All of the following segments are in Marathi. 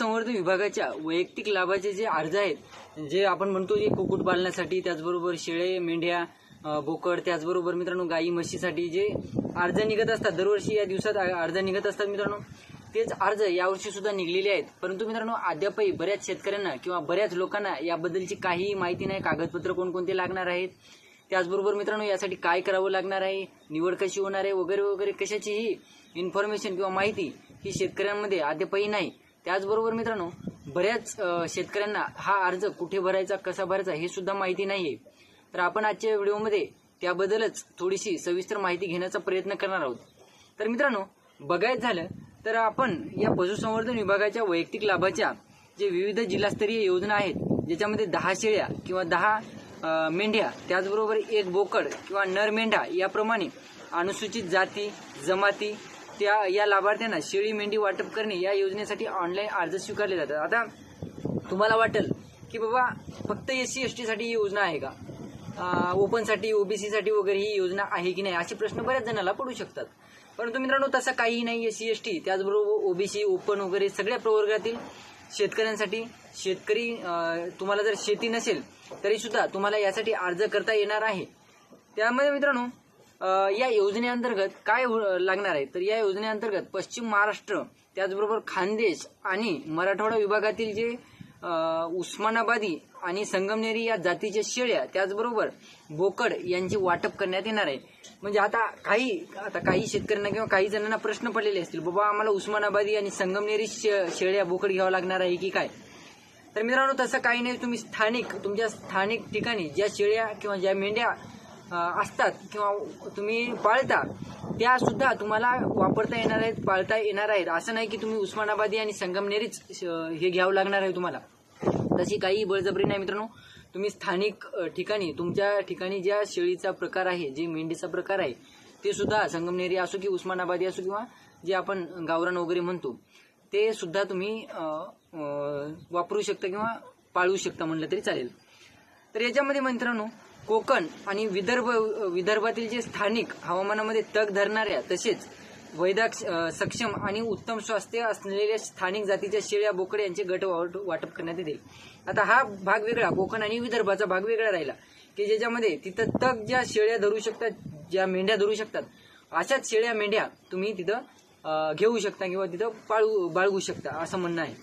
पशुसंवर्धन विभागाच्या वैयक्तिक लाभाचे जे अर्ज आहेत जे आपण म्हणतो जे कुक्कुटपालनासाठी त्याचबरोबर शेळे मेंढ्या बोकड त्याचबरोबर मित्रांनो गाई म्हशीसाठी जे अर्ज निघत असतात दरवर्षी या दिवसात अर्ज निघत असतात मित्रांनो तेच अर्ज यावर्षी सुद्धा निघलेले आहेत. परंतु मित्रांनो अद्यापही बऱ्याच शेतकऱ्यांना किंवा बऱ्याच लोकांना याबद्दलची काहीही माहिती नाही कागदपत्र कोणकोणते लागणार आहेत त्याचबरोबर मित्रांनो यासाठी काय करावं लागणार आहे निवड कशी होणार आहे वगैरे वगैरे कशाचीही इन्फॉर्मेशन किंवा माहिती ही शेतकऱ्यांमध्ये अद्यापही नाही. त्याचबरोबर मित्रांनो बऱ्याच शेतकऱ्यांना हा अर्ज कुठे भरायचा कसा भरायचा हे सुद्धा माहिती नाही आहे तर आपण आजच्या व्हिडिओमध्ये त्याबद्दलच थोडीशी सविस्तर माहिती घेण्याचा प्रयत्न करणार आहोत. तर मित्रांनो बघायचं झालं तर आपण या पशुसंवर्धन विभागाच्या वैयक्तिक लाभाच्या जे विविध जिल्हास्तरीय योजना आहेत ज्याच्यामध्ये दहा शेळ्या किंवा दहा मेंढ्या त्याचबरोबर एक बोकड किंवा नर मेंढा याप्रमाणे अनुसूचित जाती जमाती त्या या लाभार्थ्यांना शेळी मेंढी वाटप करणे या योजनेसाठी ऑनलाईन अर्ज स्वीकारले जातात. आता तुम्हाला वाटेल की बाबा फक्त एस सी एस टीसाठी ही योजना आहे का? ओपनसाठी ओबीसीसाठी वगैरे ही योजना आहे की नाही? असे प्रश्न बऱ्याच जणांना पडू शकतात. परंतु मित्रांनो तसं काहीही नाही. एस सी एस टी त्याचबरोबर ओबीसी ओपन वगैरे सगळ्या प्रवर्गातील शेतकऱ्यांसाठी शेतकरी तुम्हाला जर शेती नसेल तरी सुद्धा तुम्हाला यासाठी अर्ज करता येणार आहे. त्यामध्ये मित्रांनो या योजनेअंतर्गत काय हो- लागणार आहे? तर या योजनेअंतर्गत पश्चिम महाराष्ट्र त्याचबरोबर खानदेश आणि मराठवाडा विभागातील जे उस्मानाबादी आणि संगमनेरी या जातीच्या शेळ्या त्याचबरोबर बोकड यांचे वाटप करण्यात येणार आहे. म्हणजे आता काही आता काही शेतकऱ्यांना किंवा काही जणांना प्रश्न पडलेले असतील बाबा आम्हाला उस्मानाबादी आणि संगमनेरी शे- शेळ्या बोकड घ्यावं लागणार आहे की काय? तर मित्रांनो तसं काही नाही. तुम्ही स्थानिक तुमच्या स्थानिक ठिकाणी ज्या शेळ्या किंवा ज्या मेंढ्या असतात किंवा तुम्ही पाळता त्या सुद्धा तुम्हाला वापरता येणार आहेत पाळता येणार आहेत. असं नाही की तुम्ही उस्मानाबादी आणि संगमनेरीच श- हे घ्यावं लागणार आहे तुम्हाला. तशी काही बळजबरी नाही मित्रांनो. तुम्ही स्थानिक ठिकाणी तुमच्या ठिकाणी ज्या शेळीचा प्रकार आहे जे मेंढीचा प्रकार आहे ते सुद्धा संगमनेरी असो की उस्मानाबादी असो किंवा जे आपण गावरान वगैरे म्हणतो ते सुद्धा तुम्ही वापरू शकता किंवा पाळू शकता म्हणलं तरी चालेल. तर याच्यामध्ये मित्रांनो कोकण आणि विदर्भ विदर्भातील जे स्थानिक हवामानामध्ये तग धरणाऱ्या तसेच वैदाक सक्षम आणि उत्तम स्वास्थ्य असलेल्या स्थानिक जातीच्या शेळ्या बोकडे यांचे गट वाट- वाटप करण्यात येते. आता हा भाग वेगळा कोकण आणि विदर्भाचा भाग वेगळा राहिला की ज्याच्यामध्ये तिथं तग ज्या शेळ्या धरू शकतात ज्या मेंढ्या धरू शकतात अशाच शेळ्या मेंढ्या तुम्ही तिथं घेऊ शकता किंवा तिथं पाळू बाळगू शकता असं म्हणणं आहे.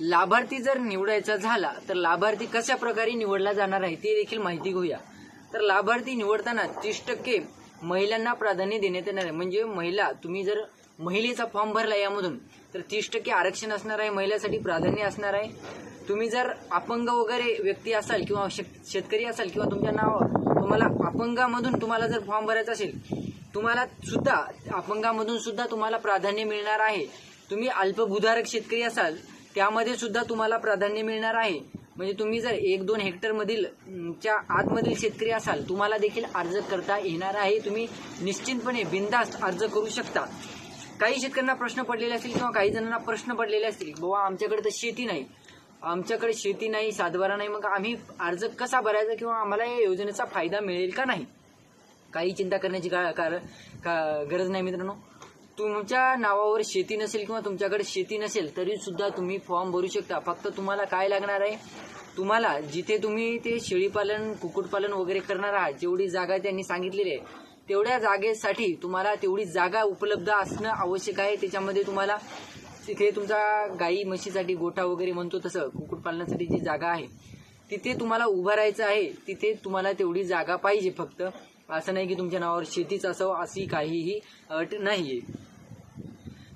लाभार्थी जर निवडायचा झाला तर लाभार्थी कशा प्रकारे निवडला जाणार आहे ते देखील माहिती घेऊया. तर लाभार्थी निवडताना तीस टक्के महिलांना प्राधान्य देण्यात येणार आहे. म्हणजे महिला तुम्ही जर महिलेचा फॉर्म भरला यामधून तर तीस टक्के आरक्षण असणार आहे महिलासाठी प्राधान्य असणार आहे. तुम्ही जर अपंग वगैरे व्यक्ती असाल किंवा शेत- शेतकरी असाल किंवा तुमच्या नाव तुम्हाला अपंगामधून तुम्हाला जर फॉर्म भरायचा असेल तुम्हाला सुद्धा अपंगामधून सुद्धा तुम्हाला प्राधान्य मिळणार आहे. तुम्ही अल्पभूधारक शेतकरी असाल त्यामध्ये सुद्धा तुम्हाला प्राधान्य मिळणार आहे. म्हणजे तुम्ही जर एक दोन हेक्टर मधील च्या आतमधील शेतकरी असाल तुम्हाला देखील अर्ज करता येणार आहे. तुम्ही निश्चितपणे बिनधास्त अर्ज करू शकता. काही शेतकऱ्यांना प्रश्न पडलेले असतील किंवा काही जणांना प्रश्न पडलेले असतील बाबा आमच्याकडे तर शेती नाही. आमच्याकडे शेती नाही सातबारा नाही मग आम्ही अर्ज कसा भरायचा किंवा आम्हाला या योजनेचा फायदा मिळेल का नाही? काही चिंता करण्याची का, कार- का गरज नाही मित्रांनो. तुमच्या नावावर शेती नसेल किंवा तुमच्याकडे शेती नसेल तरी सुद्धा तुम्ही फॉर्म भरू शकता. फक्त तुम्हाला काय लागणार आहे? तुम्हाला जिथे तुम्ही ते शेळीपालन कुक्कुटपालन वगैरे करणार आहात जेवढी जागा त्यांनी सांगितलेली आहे तेवढ्या जागेसाठी तुम्हाला तेवढी जागा उपलब्ध असणं आवश्यक आहे. त्याच्यामध्ये तुम्हाला तिथे तुमचा गाई म्हशीसाठी गोठा वगैरे म्हणतो तसं कुक्कुटपालनासाठी जी जागा आहे तिथे तुम्हाला उभं राहायचं आहे. तिथे तुम्हाला तेवढी जागा पाहिजे फक्त. असं नाही की तुमच्या नावावर शेतीच असावं अशी काहीही अट नाही आहे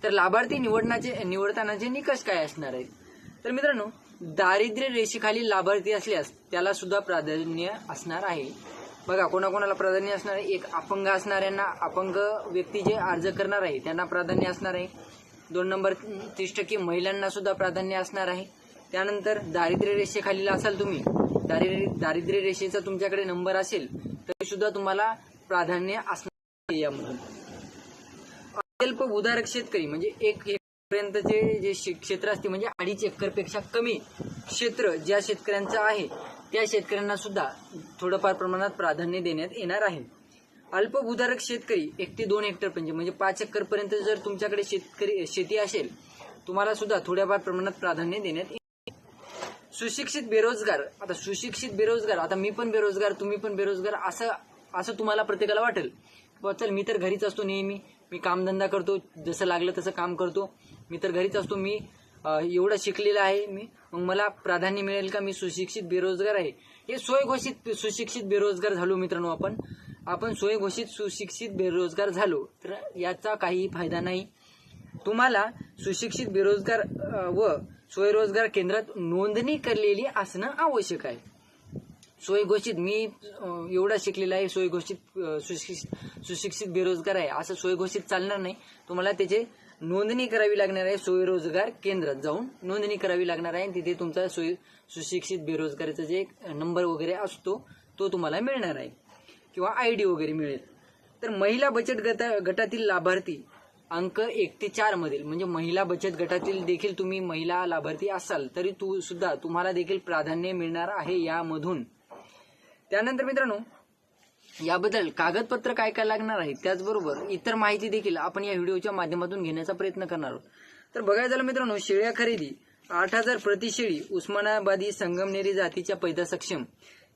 तर लाभार्थी निवडण्याचे निवडतानाचे निकष काय असणार आहेत? तर मित्रांनो दारिद्र्य रेषेखाली लाभार्थी असल्यास त्याला सुद्धा प्राधान्य असणार आहे. बघा कोणाकोणाला प्राधान्य असणार आहे? एक अपंग असणाऱ्यांना अपंग व्यक्ती जे अर्ज करणार आहे त्यांना प्राधान्य असणार आहे. दोन नंबर तीस टक्के महिलांना सुद्धा प्राधान्य असणार आहे. त्यानंतर दारिद्र्य रेषेखालील असाल तुम्ही दारिद्र्य दारिद्र्य रेषेचा तुमच्याकडे नंबर असेल तरी सुद्धा तुम्हाला प्राधान्य असणार यामधून. अत्यल्प उदारक शेतकरी म्हणजे एक पर्यंतचे जे शे- क्षेत्र असते म्हणजे अडीच एकरपेक्षा कमी क्षेत्र ज्या शेतकऱ्यांचं आहे त्या शेतकऱ्यांना सुद्धा थोडंफार प्रमाणात प्राधान्य देण्यात येणार आहे. अल्पभूधारक शेतकरी एक ते दोन हेक्टर म्हणजे म्हणजे पाच एकर पर्यंत जर तुमच्याकडे शेतकरी शेती असेल तुम्हाला सुद्धा थोड्याफार प्रमाणात प्राधान्य देण्यात सुशिक्षित बेरोजगार आता सुशिक्षित बेरोजगार आता मी पण बेरोजगार तुम्ही पण बेरोजगार असं असं तुम्हाला प्रत्येकाला वाटेल. चल मी तर घरीच असतो नेहमी. मी कामधंदा करतो जसं लागलं तसं काम करतो. मी तर घरीच असतो मी एवढं शिकलेलं आहे मी. मग मला प्राधान्य मिळेल का? मी सुशिक्षित बेरोजगार आहे. हे स्वयंघोषित सुशिक्षित बेरोजगार झालो मित्रांनो आपण. आपण स्वयंघोषित सुशिक्षित बेरोजगार झालो तर याचा काहीही फायदा नाही. तुम्हाला सुशिक्षित बेरोजगार व स्वयंरोजगार केंद्रात नोंदणी केलेली असणं आवश्यक आहे. स्वयंघोषित मी एवढा शिकलेला आहे सोय घोषित सुशिक्षित सुशिक्षित बेरोजगार आहे. असं स्वयंघोषित चालणार नाही. तुम्हाला त्याचे नोंदणी करावी लागणार आहे स्वयंरोजगार केंद्रात जाऊन नोंदणी करावी लागणार आहे तिथे तुमचा सोय सुशिक्षित बेरोजगारीचा जे नंबर वगैरे असतो तो तुम्हाला मिळणार आहे. किंवा आय डी वगैरे मिळेल. तर महिला बचत गटा गटातील लाभार्थी अंक एक ते चार मधील म्हणजे महिला बचत गटातील देखील तुम्ही महिला लाभार्थी असाल तरी तू सुद्धा तुम्हाला देखील प्राधान्य मिळणार आहे यामधून. त्यानंतर मित्रांनो याबद्दल कागदपत्र काय काय लागणार आहे त्याचबरोबर इतर माहिती देखील आपण या व्हिडिओच्या माध्यमातून घेण्याचा प्रयत्न करणार आहोत. तर बघायला झालं मित्रांनो शेळ्या खरेदी आठ हजार प्रति शेळी उस्मानाबादी संगमनेरी जातीच्या पैदा सक्षम.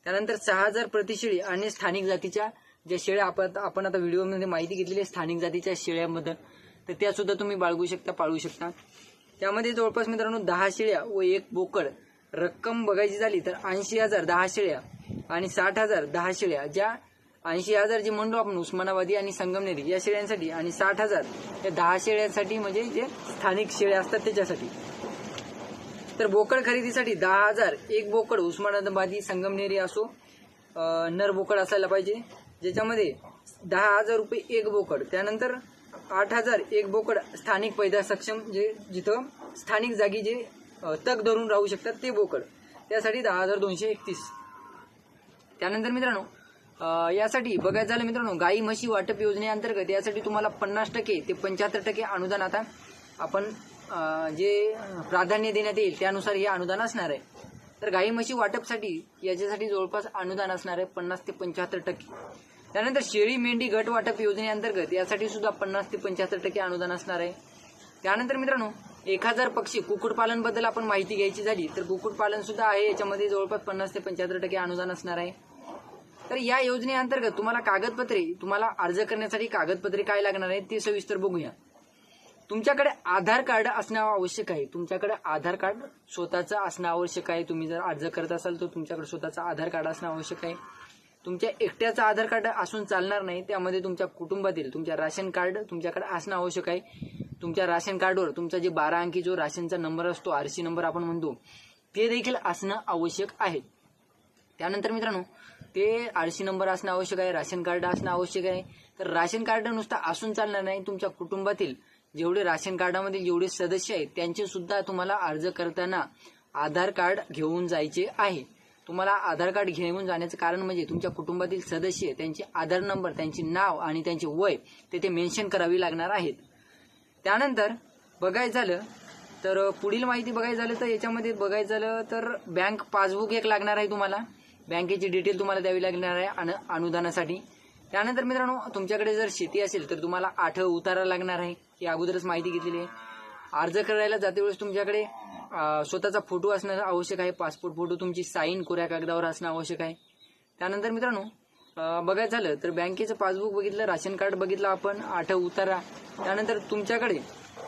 त्यानंतर सहा हजार प्रति शेळी आणि स्थानिक जातीच्या ज्या शेळ्या आपण आपण आता व्हिडिओमध्ये माहिती घेतलेली आहे स्थानिक जातीच्या शेळ्याबद्दल. तर त्या सुद्धा तुम्ही बाळगू शकता पाळू शकता. त्यामध्ये जवळपास मित्रांनो दहा शेळ्या व एक बोकड रक्कम बघायची झाली तर ऐंशी हजार दहा शेळ्या आणि साठ हजार दहा शेळ्या. ज्या ऐंशी हजार जे म्हणलो आपण उस्मानाबादी आणि संगमनेरी या शेळ्यांसाठी आणि साठ हजार या दहा शेळ्यांसाठी म्हणजे जे स्थानिक शेळ्या असतात त्याच्यासाठी. तर बोकड खरेदीसाठी दहा हजार एक बोकड उस्मानाबादी संगमनेरी असो नर बोकड असायला पाहिजे. ज्याच्यामध्ये दहा हजार रुपये एक बोकड त्यानंतर आठ हजार एक बोकड स्थानिक पैदा सक्षम जे जिथं स्थानिक जागी जे तग धरून राहू शकतात ते बोकड. त्यासाठी दहा हजार दोनशे एकतीस. त्यानंतर मित्रांनो यासाठी बघायचं झालं मित्रांनो गाई म्हशी वाटप योजनेअंतर्गत यासाठी तुम्हाला पन्नास टक्के ते पंच्याहत्तर टक्के अनुदान आता आपण जे प्राधान्य देण्यात येईल त्यानुसार हे अनुदान असणार आहे. तर गाई म्हशी वाटपसाठी याच्यासाठी जवळपास अनुदान असणार आहे पन्नास ते पंच्याहत्तर टक्के. त्यानंतर शेळी मेंढी गट वाटप योजनेअंतर्गत यासाठी सुद्धा पन्नास ते पंच्याहत्तर टक्के अनुदान असणार आहे. त्यानंतर मित्रांनो एक हजार पक्षी कुक्कुटपालनबद्दल आपण माहिती घ्यायची झाली तर कुक्कुटपालन सुद्धा आहे. याच्यामध्ये जवळपास पन्नास ते पंच्याहत्तर टक्के अनुदान असणार आहे. तर या योजनेअंतर्गत तुम्हाला कागदपत्रे तुम्हाला अर्ज करण्यासाठी कागदपत्रे काय लागणार आहेत ते सविस्तर बघूया. तुमच्याकडे आधार कार्ड असणं आवश्यक आहे. तुमच्याकडे आधार कार्ड स्वतःचं असणं आवश्यक आहे. तुम्ही जर अर्ज करत असाल तर तुमच्याकडे स्वतःचं आधार कार्ड असणं आवश्यक आहे. तुमच्या एकट्याचं आधार कार्ड असून चालणार नाही. त्यामध्ये तुमच्या कुटुंबातील तुमच्या राशन कार्ड तुमच्याकडे असणं आवश्यक आहे. तुमच्या राशन कार्डवर तुमचा जे बारा अंकी जो राशनचा नंबर असतो आरसी नंबर आपण म्हणतो ते देखील असणं आवश्यक आहे. त्यानंतर मित्रांनो ते आरसी नंबर असणं आवश्यक आहे राशन कार्ड असणं आवश्यक आहे. तर राशन कार्ड नुसतं असून चालणार नाही तुमच्या कुटुंबातील जेवढे राशन कार्डामध्ये जेवढे सदस्य आहेत त्यांचे सुद्धा तुम्हाला अर्ज करताना आधार कार्ड घेऊन जायचे आहे. तुम्हाला आधार कार्ड घेऊन जाण्याचं कारण म्हणजे तुमच्या कुटुंबातील सदस्य त्यांचे आधार नंबर त्यांचे नाव आणि त्यांचे वय तेथे मेन्शन करावी लागणार आहेत. त्यानंतर बघायचं झालं तर पुढील माहिती बघायचं झालं तर याच्यामध्ये बघायचं झालं तर बँक पासबुक एक लागणार आहे तुम्हाला. बँकेची डिटेल तुम्हाला द्यावी लागणार आहे अन अनुदानासाठी. त्यानंतर मित्रांनो तुमच्याकडे जर शेती असेल तर तुम्हाला आठ उतारा लागणार आहे. ही अगोदरच माहिती घेतलेली आहे. अर्ज करायला जाते वेळेस तुमच्याकडे स्वतःचा फोटो असणं आवश्यक आहे. पासपोर्ट फोटो तुमची साईन कोऱ्या कागदावर असणं आवश्यक आहे. त्यानंतर मित्रांनो बघायचं झालं तर बँकेचं पासबुक बघितलं राशन कार्ड बघितलं आपण आठव उतारा. त्यानंतर तुमच्याकडे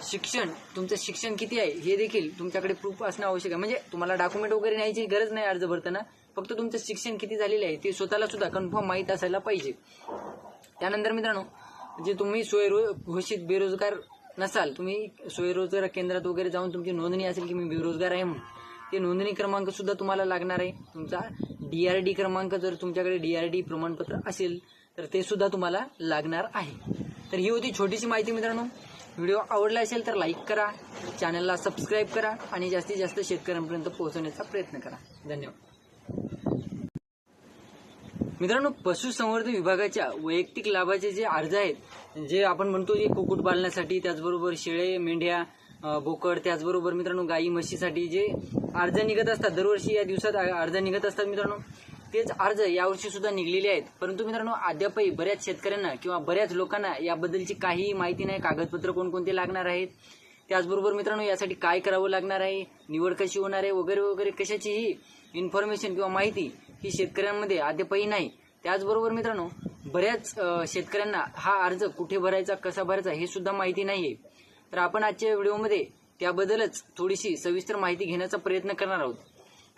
शिक्षण तुमचं शिक्षण किती आहे हे देखील तुमच्याकडे प्रूफ असणं आवश्यक आहे. म्हणजे तुम्हाला डॉक्युमेंट वगैरे न्यायची गरज नाही अर्ज भरताना. फक्त तुमचं शिक्षण किती झालेलं आहे ते स्वतःला सुद्धा कन्फर्म माहीत असायला पाहिजे. त्यानंतर मित्रांनो जे तुम्ही स्वयंरो घोषित बेरोजगार नसाल तुम्ही स्वयंरोजगार केंद्रात वगैरे जाऊन तुमची नोंदणी असेल की मी बेरोजगार आहे म्हणून. ते नोंदणी क्रमांक सुद्धा तुम्हाला लागणार आहे. तुमचा डीआरडी क्रमांक जर तुमच्याकडे डीआरडी प्रमाणपत्र असेल तर ते सुद्धा तुम्हाला लागणार आहे. तर ही होती छोटीशी माहिती मित्रांनो. व्हिडिओ आवडला असेल तर लाईक करा चॅनलला सबस्क्राईब करा आणि जास्तीत जास्त शेतकऱ्यांपर्यंत पोहोचवण्याचा प्रयत्न करा. धन्यवाद. मित्रांनो पशुसंवर्धन विभागाच्या वैयक्तिक लाभाचे जे अर्ज आहेत जे आपण म्हणतो जे कुक्कुट पालनासाठी त्याचबरोबर शेळे मेंढ्या बोकड त्याचबरोबर मित्रांनो गाई म्हशीसाठी जे अर्ज निघत असतात दरवर्षी या दिवसात अर्ज निघत असतात मित्रांनो तेच अर्ज यावर्षी सुद्धा निघलेले आहेत. परंतु मित्रांनो अद्यापही बऱ्याच शेतकऱ्यांना किंवा बऱ्याच लोकांना याबद्दलची काहीही माहिती नाही कागदपत्र कोणकोणते लागणार आहेत. त्याचबरोबर मित्रांनो यासाठी काय करावं लागणार आहे निवड कशी होणार आहे वगैरे वगैरे कशाचीही इन्फॉर्मेशन किंवा माहिती ही शेतकऱ्यांमध्ये अद्यापही नाही. त्याचबरोबर मित्रांनो बऱ्याच शेतकऱ्यांना हा अर्ज कुठे भरायचा कसा भरायचा हे सुद्धा माहिती नाही आहे तर आपण आजच्या व्हिडिओमध्ये त्याबद्दलच थोडीशी सविस्तर माहिती घेण्याचा प्रयत्न करणार आहोत.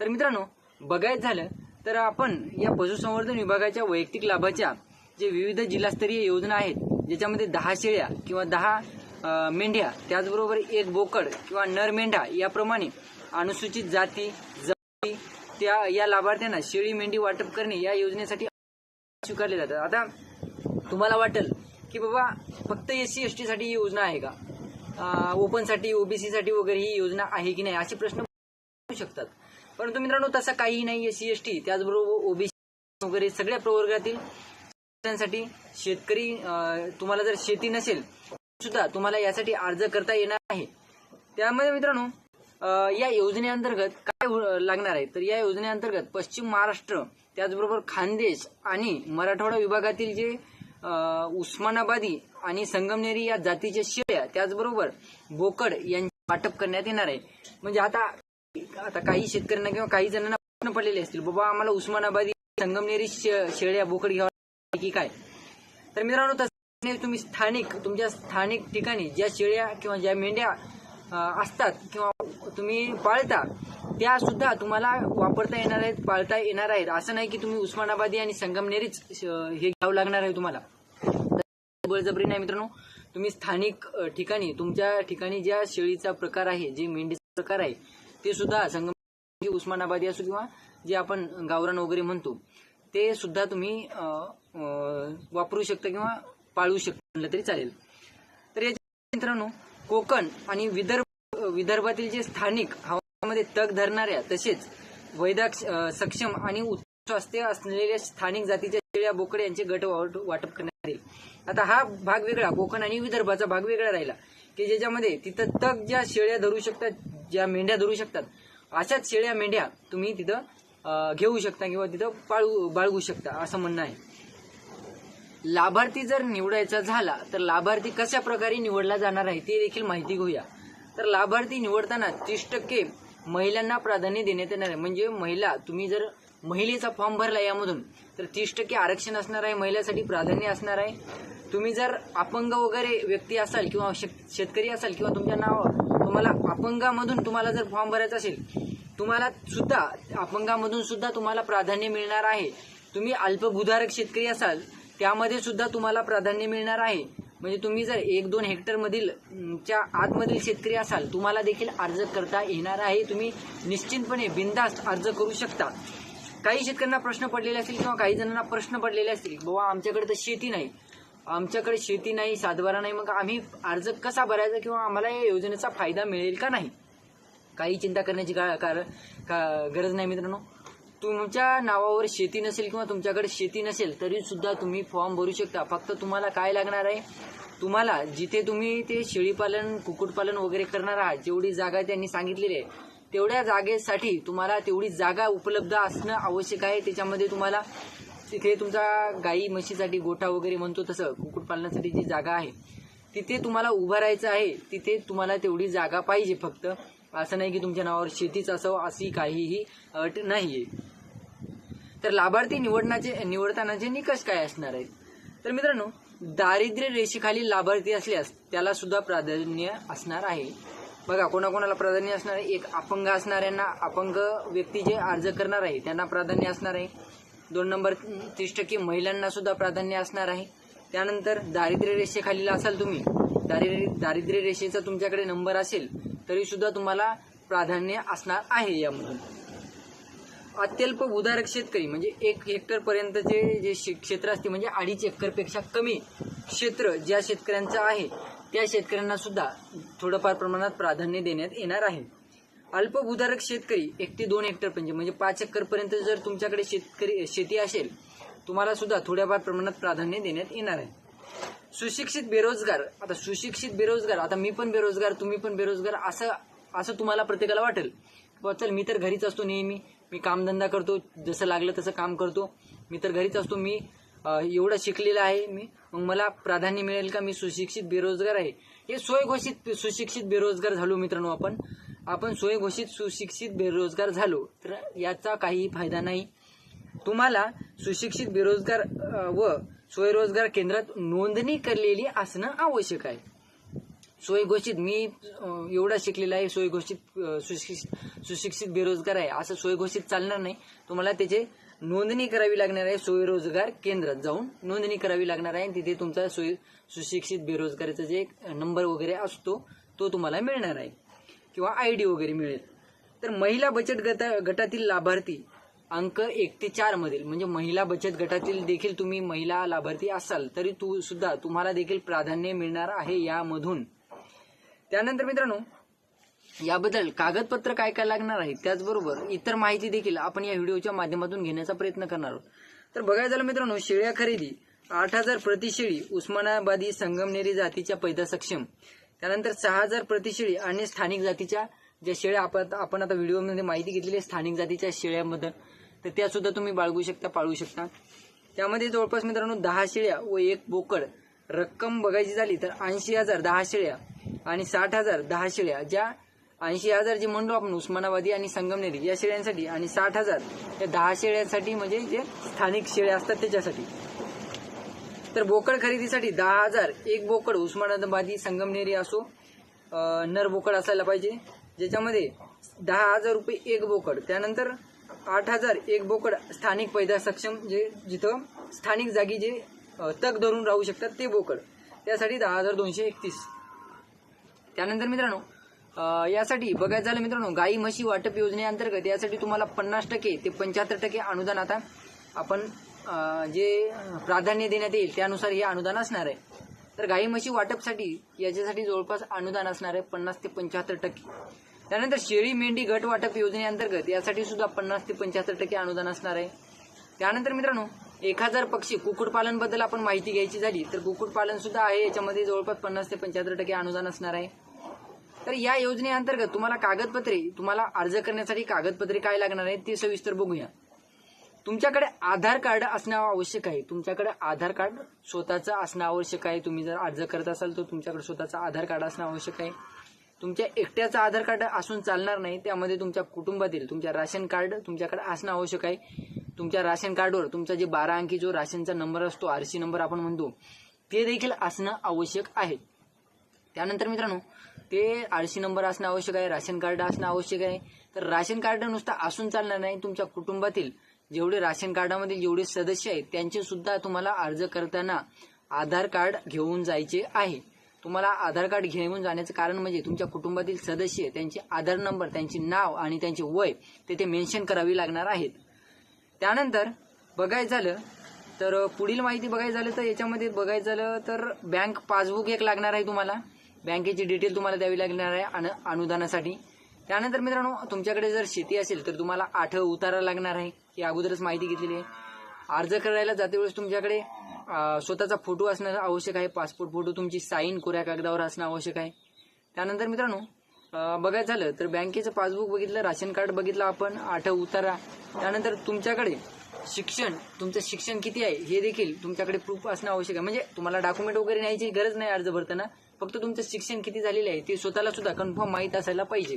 तर मित्रांनो बघायचं झालं तर आपण या पशुसंवर्धन विभागाच्या वैयक्तिक लाभाच्या जे विविध जिल्हास्तरीय योजना आहेत ज्याच्यामध्ये दहा शेळ्या किंवा दहा मेंढ्या त्याचबरोबर एक बोकड किंवा नर मेंढा याप्रमाणे अनुसूचित जाती जाती त्या या लाभार्थ्यांना शेळी मेंढी वाटप करणे या योजनेसाठी स्वीकारले जातात. आता तुम्हाला वाटेल की बाबा फक्त एस सी एस टी साठी ही योजना आहे का? ओपनसाठी ओबीसीसाठी ओबीसी साठी वगैरे ही योजना आहे की नाही असे प्रश्न होऊ शकतात. परंतु मित्रांनो तसं काहीही नाही. आहे सी एस टी त्याचबरोबर ओबीसी वगैरे सगळ्या प्रवर्गातील शेतकरी तुम्हाला जर शेती नसेल सुद्धा तुम्हाला यासाठी अर्ज करता येणार आहे. त्यामध्ये मित्रांनो या योजनेअंतर्गत काय हो, लागणार आहे? तर या योजनेअंतर्गत पश्चिम महाराष्ट्र त्याचबरोबर खानदेश आणि मराठवाडा विभागातील जे उस्मानाबादी आणि संगमनेरी या जातीच्या शेळ्या त्याचबरोबर बोकड यांचे वाटप करण्यात येणार आहे. म्हणजे आता आता काही शेतकऱ्यांना किंवा काही जणांना प्रश्न पडलेले असतील बाबा आम्हाला उस्मानाबादी संगमनेरी शेळ्या बोकड घ्यावा की काय? तर मित्रांनो तसं तुम्ही स्थानिक तुमच्या स्थानिक ठिकाणी ज्या शेळ्या किंवा ज्या मेंढ्या असतात किंवा तुम्ही पाळता त्या सुद्धा तुम्हाला वापरता येणार आहेत पाळता येणार आहेत. असं नाही की तुम्ही उस्मानाबादी आणि संगमनेरीच हे घ्यावं लागणार आहे तुम्हाला. बळजबरी नाही मित्रांनो. तुम्ही स्थानिक ठिकाणी तुमच्या ठिकाणी ज्या शेळीचा प्रकार आहे जे मेंढीचा प्रकार आहे ते सुद्धा संगम उस्मानाबादी असो किंवा जे आपण गावरान वगैरे म्हणतो ते सुद्धा तुम्ही वापरू शकता किंवा पाळू शकता म्हणलं तरी चालेल. तर याच्या मित्रांनो कोकण आणि विदर्भ विदर्भातील जे स्थानिक हवामानामध्ये तग धरणाऱ्या तसेच वैदाक सक्षम आणि उच्च स्वास्थ्य असलेल्या स्थानिक जातीच्या शेळ्या बोकडे यांचे गट वाट- वाटप करण्यात येईल आता हा भाग वेगळा कोकण आणि विदर्भाचा भाग वेगळा राहिला की ज्याच्यामध्ये तिथं तग ज्या शेळ्या धरू शकतात ज्या मेंढ्या धरू शकतात अशाच शेळ्या मेंढ्या तुम्ही तिथं घेऊ शकता किंवा तिथं पाळू बाळगू शकता असं म्हणणं आहे. लाभार्थी जर निवडायचा झाला तर लाभार्थी कशा प्रकारे निवडला जाणार आहे ते देखील माहिती घेऊया. तर लाभार्थी निवडताना तीस टक्के महिलांना प्राधान्य देण्यात येणार आहे. म्हणजे महिला तुम्ही जर महिलेचा फॉर्म भरला यामधून तर तीस टक्के आरक्षण असणार आहे महिलासाठी प्राधान्य असणार आहे. तुम्ही जर अपंग वगैरे व्यक्ती असाल किंवा शेतकरी असाल किंवा तुमच्या नाव तुम्हाला अपंगामधून तुम्हाला जर फॉर्म भरायचा असेल तुम्हाला सुद्धा अपंगामधून सुद्धा तुम्हाला प्राधान्य मिळणार आहे. तुम्ही अल्पभूधारक शेतकरी असाल त्यामध्ये सुद्धा तुम्हाला प्राधान्य मिळणार आहे. म्हणजे तुम्ही जर एक दोन हेक्टर मधील च्या आतमधील शेतकरी असाल तुम्हाला देखील अर्ज करता येणार आहे. तुम्ही निश्चितपणे बिनधास्त अर्ज करू शकता. काही शेतकऱ्यांना प्रश्न पडलेले असतील किंवा काही जणांना प्रश्न पडलेले असतील बाबा आमच्याकडे तर शेती नाही. आमच्याकडे शेती नाही सातबारा नाही. मग आम्ही अर्ज कसा भरायचा किंवा आम्हाला या योजनेचा फायदा मिळेल का नाही? काही चिंता करण्याची का, कार- का गरज नाही मित्रांनो? तुमच्या नावावर शेती नसेल किंवा तुमच्याकडे शेती नसेल तरी सुद्धा तुम्ही फॉर्म भरू शकता. फक्त तुम्हाला काय लागणार आहे? तुम्हाला जिथे तुम्ही ते शेळीपालन कुक्कुटपालन वगैरे करणार आहात जेवढी जागा त्यांनी सांगितलेली आहे तेवढ्या जागेसाठी तुम्हाला तेवढी जागा उपलब्ध असणं आवश्यक आहे. त्याच्यामध्ये तुम्हाला तिथे तुमचा गाई म्हशीसाठी गोठा वगैरे म्हणतो तसं कुक्कुटपालनासाठी जी जागा आहे तिथे तुम्हाला उभं राहायचं आहे तिथे तुम्हाला तेवढी जागा पाहिजे फक्त. असं नाही की तुमच्या नावावर शेतीच असावं अशी काहीही अट नाहीये. तर लाभार्थी निवडण्याचे निवडतानाचे निकष काय असणार आहेत? तर मित्रांनो दारिद्र्य रेषेखाली लाभार्थी असल्यास त्याला सुद्धा प्राधान्य असणार आहे. बघा कोणाकोणाला प्राधान्य असणार आहे? एक अपंग असणाऱ्यांना अपंग व्यक्ती जे अर्ज करणार आहे त्यांना प्राधान्य असणार आहे. दोन नंबर तीस टक्के महिलांना सुद्धा प्राधान्य असणार आहे. त्यानंतर दारिद्र्य रेषेखालील असाल तुम्ही दारिद्र्य दारिद्र्य रेषेचा तुमच्याकडे नंबर असेल तरी सुद्धा तुम्हाला प्राधान्य असणार आहे यामधून. अत्यल्प उदारक शेतकरी म्हणजे एक हेक्टर पर्यंतचे जे शे- क्षेत्र असते म्हणजे अडीच एकरपेक्षा कमी क्षेत्र ज्या शेतकऱ्यांचं आहे त्या शेतकऱ्यांना सुद्धा थोडंफार प्रमाणात प्राधान्य देण्यात येणार आहे. अल्पभूधारक शेतकरी एक ते दोन हेक्टर म्हणजे म्हणजे पाच एकर पर्यंत जर तुमच्याकडे शेतकरी शेती असेल तुम्हाला सुद्धा थोड्याफार प्रमाणात प्राधान्य देण्यात येणार आहे. सुशिक्षित बेरोजगार आता सुशिक्षित बेरोजगार आता मी पण बेरोजगार तुम्ही पण बेरोजगार असं असं तुम्हाला प्रत्येकाला वाटेल. चल मी तर घरीच असतो नेहमी. मी कामधंदा करतो जसं लागलं तसं काम करतो. मी तर घरीच असतो मी एवढं शिकलेलं आहे मी. मग मला प्राधान्य मिळेल का मी सुशिक्षित बेरोजगार आहे? हे स्वयंघोषित सुशिक्षित बेरोजगार झालो मित्रांनो आपण. आपण स्वयंघोषित सुशिक्षित बेरोजगार झालो तर याचा काही फायदा नाही. तुम्हाला सुशिक्षित बेरोजगार व स्वयंरोजगार केंद्रात नोंदणी करलेली असणं आवश्यक आहे. स्वयंघोषित मी एवढा शिकलेला आहे स्वयंघोषित सुशिक्षित सुशिक्षित बेरोजगार आहे. असं स्वयंघोषित चालणार नाही. तुम्हाला त्याचे नोंदणी करावी लागणार आहे स्वयंरोजगार केंद्रात जाऊन नोंदणी करावी लागणार आहे. तिथे तुमचा सोय सुशिक्षित बेरोजगारीचा जे नंबर वगैरे असतो तो तुम्हाला मिळणार आहे. किंवा आय डी वगैरे मिळेल. तर महिला बचत गटा गटातील लाभार्थी अंक एक ते चार मधील म्हणजे महिला बचत गटातील देखील तुम्ही महिला लाभार्थी असाल तरी तू सुद्धा तुम्हाला देखील प्राधान्य मिळणार आहे यामधून. त्यानंतर मित्रांनो याबद्दल कागदपत्र काय काय लागणार आहे त्याचबरोबर इतर माहिती देखील आपण या व्हिडिओच्या माध्यमातून घेण्याचा प्रयत्न करणार आहोत. तर बघायला झालं मित्रांनो शेळ्या खरेदी आठ हजार प्रतिशेळी उस्मानाबादी संगमनेरी जातीच्या पैदा सक्षम त्यानंतर सहा हजार प्रतिशेळी आणि स्थानिक जातीच्या ज्या शेळ्या आपण आपण आता व्हिडिओमध्ये माहिती घेतलेली आहे स्थानिक जातीच्या शेळ्याबद्दल तर त्या सुद्धा तुम्ही बाळगू शकता पाळू शकता. त्यामध्ये जवळपास मित्रांनो दहा शेळ्या व एक बोकड. रक्कम बघायची झाली तर ऐंशी हजार दहा शेळ्या आणि साठ हजार दहा शेळ्या. ज्या ऐंशी हजार जे म्हणतो आपण उस्मानाबादी आणि संगमनेरी या शेळ्यांसाठी आणि साठ हजार या दहा शेळ्यांसाठी म्हणजे जे स्थानिक शेळ्या असतात त्याच्यासाठी. तर बोकड खरेदीसाठी दहा हजार एक बोकड उस्मानाबादी संगमनेरी असो नर बोकड असायला पाहिजे. ज्याच्यामध्ये दहा हजार रुपये एक बोकड. त्यानंतर आठ हजार एक बोकड स्थानिक पैदा सक्षम जे जिथं स्थानिक जागी जे तग धरून राहू शकतात ते बोकड. त्यासाठी दहा हजार दोनशे एकतीस. त्यानंतर मित्रांनो यासाठी बघायचं झालं मित्रांनो गाई म्हशी वाटप योजनेअंतर्गत यासाठी तुम्हाला पन्नास टक्के ते पंच्याहत्तर टक्के अनुदान आता आपण जे प्राधान्य देण्यात येईल त्यानुसार हे अनुदान असणार आहे. तर गाई म्हशी वाटपसाठी याच्यासाठी जवळपास अनुदान असणार आहे पन्नास ते पंच्याहत्तर टक्के. त्यानंतर शेळी मेंढी गट वाटप योजनेअंतर्गत यासाठी सुद्धा पन्नास ते पंच्याहत्तर टक्के अनुदान असणार आहे. त्यानंतर मित्रांनो एक हजार पक्षी कुक्कुटपालनबद्दल आपण माहिती घ्यायची झाली तर कुक्कुटपालन सुद्धा आहे याच्यामध्ये जवळपास पन्नास ते पंच्याहत्तर टक्के अनुदान असणार आहे. तर या योजनेअंतर्गत तुम्हाला कागदपत्रे तुम्हाला अर्ज करण्यासाठी कागदपत्रे काय लागणार आहेत ते सविस्तर बघूया. तुमच्याकडे आधार कार्ड असणं आवश्यक आहे. तुमच्याकडे आधार कार्ड स्वतःचं असणं आवश्यक आहे. तुम्ही जर अर्ज करत असाल तर तुमच्याकडे स्वतःचं आधार कार्ड असणं आवश्यक आहे. तुमच्या एकट्याचं आधार कार्ड असून चालणार नाही त्यामध्ये तुमच्या कुटुंबातील तुमच्या राशन कार्ड तुमच्याकडे असणं आवश्यक आहे. तुमच्या राशन कार्डवर तुमचा जे बारा अंकी जो राशनचा नंबर असतो आरसी नंबर आपण म्हणतो ते देखील असणं आवश्यक आहे. त्यानंतर मित्रांनो ते आरसी नंबर असणं आवश्यक आहे राशन कार्ड असणं आवश्यक आहे. तर राशन कार्ड नुसतं असून चालणार नाही तुमच्या कुटुंबातील जेवढे राशन कार्डामध्ये जेवढे सदस्य आहेत त्यांचे सुद्धा तुम्हाला अर्ज करताना आधार कार्ड घेऊन जायचे आहे. तुम्हाला आधार कार्ड घेऊन जाण्याचं कारण म्हणजे तुमच्या कुटुंबातील सदस्य त्यांचे आधार नंबर त्यांचे नाव आणि त्यांचे वय तेथे मेन्शन करावी लागणार आहेत. त्यानंतर बघायचं झालं तर पुढील माहिती बघायचं झालं तर याच्यामध्ये बघायचं झालं तर बँक पासबुक एक लागणार आहे तुम्हाला. बँकेची डिटेल तुम्हाला द्यावी लागणार आहे अनुदानासाठी. त्यानंतर मित्रांनो तुमच्याकडे जर शेती असेल तर तुम्हाला आठ उतारा लागणार आहे. ही अगोदरच माहिती घेतलेली आहे. अर्ज करायला जाते वेळेस तुमच्याकडे स्वतःचा फोटो असणं आवश्यक आहे पासपोर्ट फोटो तुमची साईन कोऱ्या कागदावर असणं आवश्यक आहे. त्यानंतर मित्रांनो बघायचं झालं तर बँकेचं पासबुक बघितलं राशन कार्ड बघितलं आपण आठ उतारा. त्यानंतर तुमच्याकडे शिक्षण तुमचं शिक्षण किती आहे हे देखील तुमच्याकडे प्रूफ असणं आवश्यक आहे. म्हणजे तुम्हाला डॉक्युमेंट वगैरे न्यायची गरज नाही अर्ज भरताना फक्त तुमचं शिक्षण किती झालेलं आहे ते स्वतःला सुद्धा कन्फर्म माहीत असायला पाहिजे.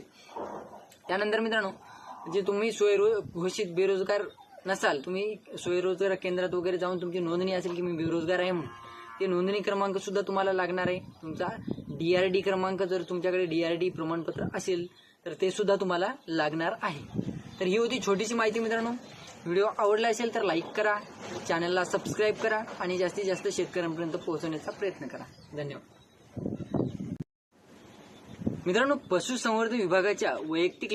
त्यानंतर मित्रांनो जे तुम्ही स्वयं घोषित बेरोजगार नसाल तुम्ही स्वयंरोजगार केंद्रात वगैरे जाऊन तुमची नोंदणी असेल की मी बेरोजगार आहे म्हणून ते नोंदणी क्रमांक सुद्धा तुम्हाला लागणार आहे. तुमचा डी आर डी क्रमांक जर तुमच्याकडे डी आर डी प्रमाणपत्र असेल तर ते सुद्धा तुम्हाला लागणार आहे. तर ही होती छोटीशी माहिती मित्रांनो. व्हिडिओ आवडला असेल तर लाईक करा चॅनलला सबस्क्राईब करा आणि जास्तीत जास्त शेतकऱ्यांपर्यंत पोहोचवण्याचा प्रयत्न करा. धन्यवाद. मित्रांनो पशुसंवर्धन विभागाच्या वैयक्तिक